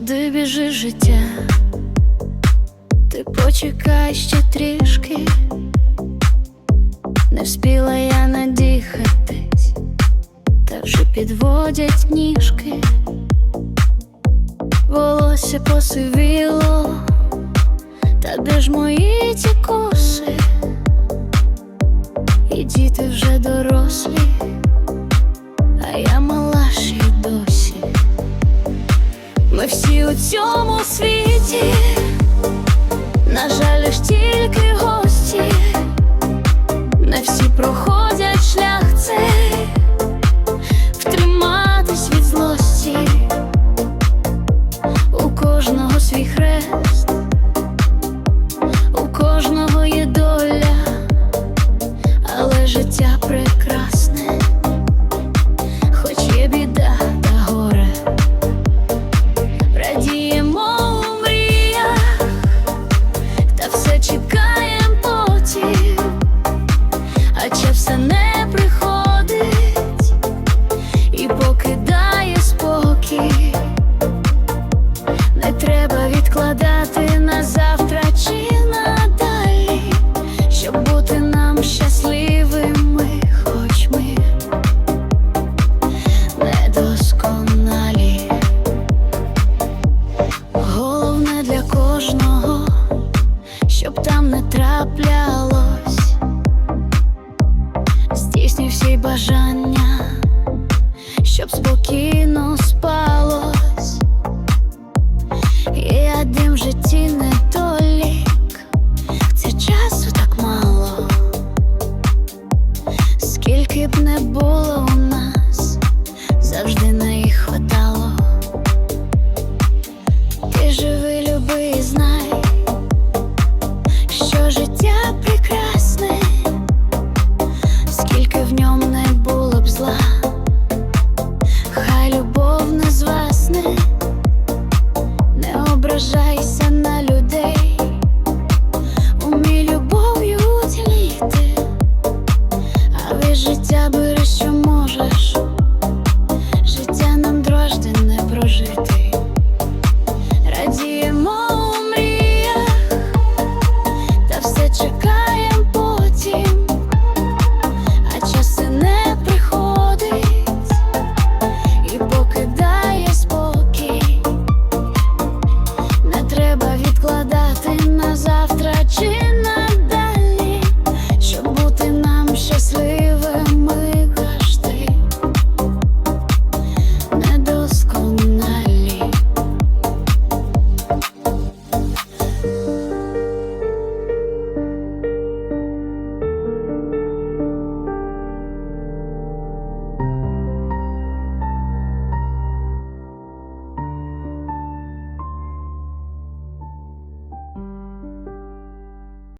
Куди біжить життя? Ти почекай ще трішки, не вспіла я надіхатись, та вже підводять ніжки, волосся посивіло, та де ж мої ці коси? І діти вже дорослі, а я мала у цьому світі, на жаль, лиш тільки гості, не всі проходять шлях цей, втриматись від злості, у кожного свій хрест, кожного, щоб там не траплялось, здійснюй всі бажання, щоб спокійно спалось. Життя бери, що можеш, життя нам дрожди не прожити.